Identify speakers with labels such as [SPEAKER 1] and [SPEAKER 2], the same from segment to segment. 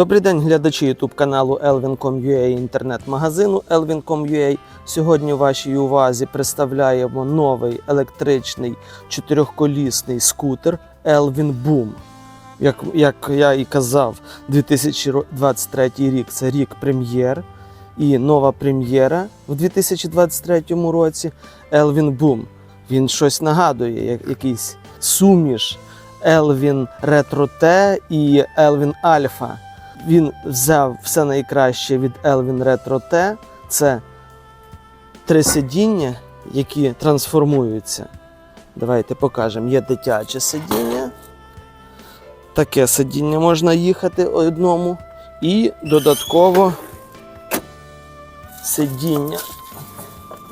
[SPEAKER 1] Добрий день, глядачі YouTube каналу Elvin.com.ua інтернет-магазину Elvin.com.ua. Сьогодні вашій увазі представляємо новий електричний чотирьохколісний скутер Elvin Boom. Як, як я і казав, 2023 рік це рік прем'єр. І нова прем'єра в 2023 році Elvin Boom. Він щось нагадує, як якийсь суміш Elvin Retro T і Elvin Alpha. Він взяв все найкраще від Elvin Retro T. Це три сидіння, які трансформуються. Давайте покажемо. Є дитяче сидіння. Таке сидіння можна їхати одному. І додатково сидіння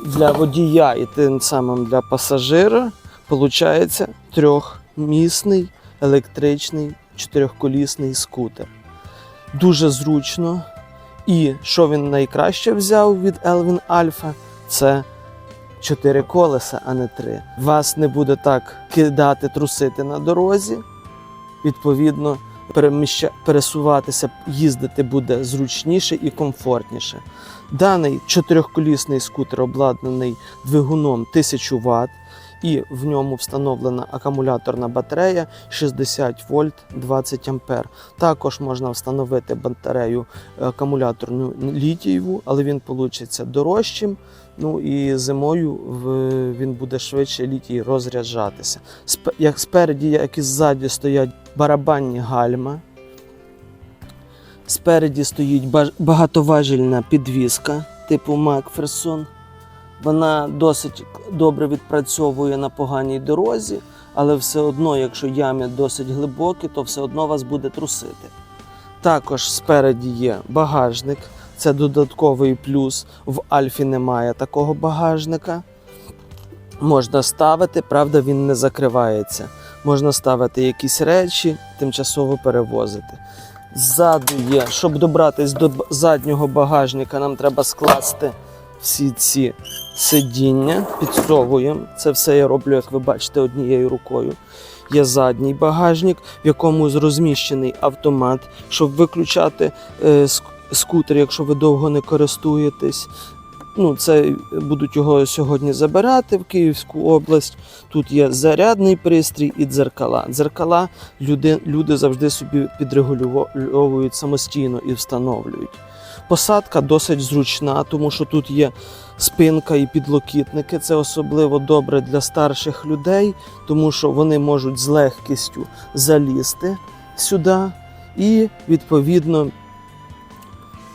[SPEAKER 1] для водія і тим самим для пасажира. Получається трьохмісний електричний чотирьохколісний скутер. Дуже зручно. І що він найкраще взяв від Elvin Alpha, це чотири колеса, а не три. Вас не буде так кидати, трусити на дорозі. Відповідно, переміща... пересуватися, їздити буде зручніше і комфортніше. Даний чотирьохколісний скутер обладнаний двигуном 1000 Вт, і в ньому встановлена акумуляторна батарея 60 вольт 20 ампер. Також можна встановити батарею акумуляторну літієву, але він получиться дорожчим. Ну і зимою він буде швидше літій розряджатися. Як спереді, як і ззаді стоять барабанні гальма. Спереді стоїть багатоважільна підвіска типу Макферсон. Вона досить добре відпрацьовує на поганій дорозі, але все одно, якщо ями досить глибокі, то все одно вас буде трусити. Також спереді є багажник, це додатковий плюс. В Альфі немає такого багажника. Можна ставити, правда, він не закривається. Можна ставити якісь речі, тимчасово перевозити. Ззаду є, щоб добратись до заднього багажника, нам треба скласти всі ці сидіння, підсовуємо. Це все я роблю, як ви бачите, однією рукою. Є задній багажник, в якому розміщений автомат, щоб виключати е, скутер, якщо ви довго не користуєтесь. Ну, це будуть його сьогодні забирати в Київську область. Тут є зарядний пристрій і дзеркала. Дзеркала люди, люди завжди собі підрегульовують самостійно і встановлюють. Посадка досить зручна, тому що тут є спинка і підлокітники. Це особливо добре для старших людей, тому що вони можуть з легкістю залізти сюди і, відповідно,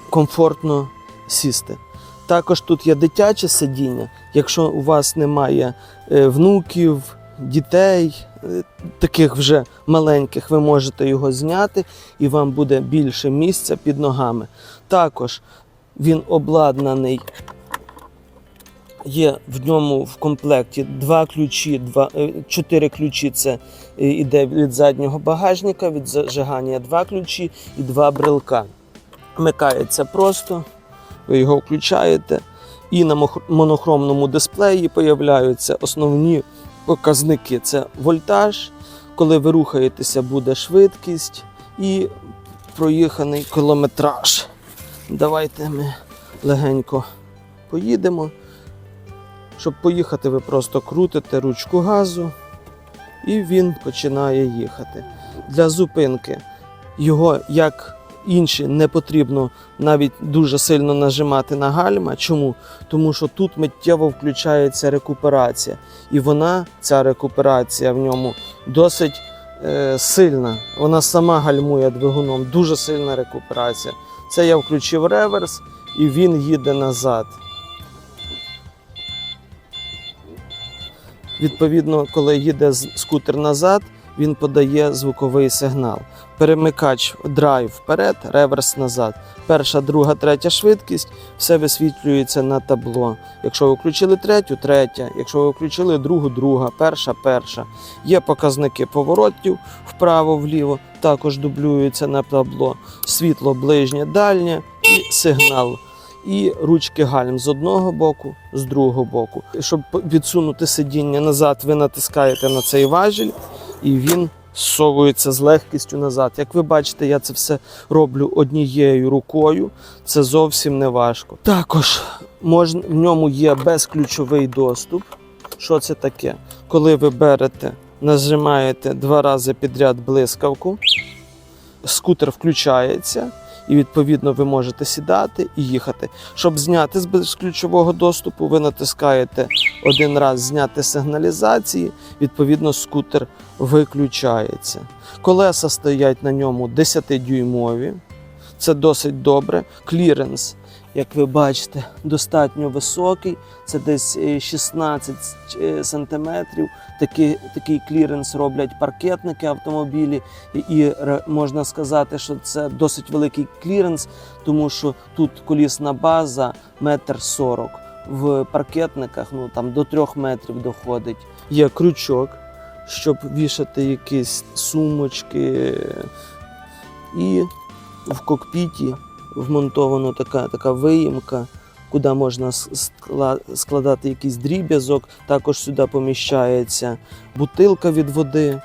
[SPEAKER 1] комфортно сісти. Також тут є дитяче сидіння. Якщо у вас немає е, внуків, дітей, е, таких вже маленьких, ви можете його зняти і вам буде більше місця під ногами. Також він обладнаний. Є в ньому в комплекті два ключі, два, е, чотири ключі. Це е, іде від заднього багажника, від зажигання два ключі і два брелка. Вмикається просто, ви його включаєте, і на монохромному дисплеї появляються основні показники: це вольтаж, коли ви рухаєтеся, буде швидкість і проїханий кілометраж. Давайте ми легенько поїдемо. Щоб поїхати, ви просто крутите ручку газу, і він починає їхати. Для зупинки його, як інші, не потрібно навіть дуже сильно нажимати на гальма. Чому? Тому що тут миттєво включається рекуперація. І вона, ця рекуперація в ньому досить е, сильна. Вона сама гальмує двигуном, дуже сильна рекуперація. Це я включив реверс, і він їде назад. Відповідно, коли їде скутер назад, він подає звуковий сигнал. Перемикач драйв вперед, реверс назад. Перша, друга, третя швидкість все висвітлюється на табло. Якщо ви включили третю, третя. Якщо ви включили другу, друга, перша, перша. Є показники поворотів вправо-вліво, також дублюються на табло. Світло ближнє, дальнє і сигнал і ручки гальм з одного боку, з другого боку. Щоб відсунути сидіння назад, ви натискаєте на цей важіль, і він зсовується з легкістю назад. Як ви бачите, я це все роблю однією рукою. Це зовсім не важко. Також можна, в ньому є безключовий доступ. Що це таке? Коли ви берете, нажимаєте два рази підряд блискавку, скутер включається, і відповідно ви можете сідати і їхати. Щоб зняти з безключового доступу, ви натискаєте один раз зняти сигналізації, відповідно, скутер виключається. Колеса стоять на ньому 10-дюймові. Це досить добре. Кліренс, як ви бачите, достатньо високий. Це десь е, 16 е, сантиметрів. Такий, такий кліренс роблять паркетники автомобілі, і, можна сказати, що це досить великий кліренс, тому що тут колісна база метр сорок. В паркетниках ну там до трьох метрів доходить. Є крючок, щоб вішати якісь сумочки, і в кокпіті вмонтована така, така виїмка, куди можна складати якийсь дріб'язок. Також сюди поміщається бутилка від води.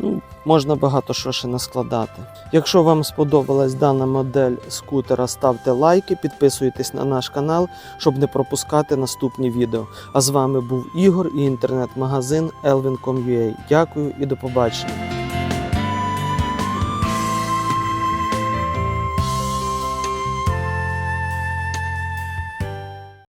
[SPEAKER 1] Ну, можна багато що ще наскладати. Якщо вам сподобалась дана модель скутера, ставте лайки, підписуйтесь на наш канал, щоб не пропускати наступні відео. А з вами був Ігор і інтернет-магазин Elvin.com.ua. Дякую і до побачення.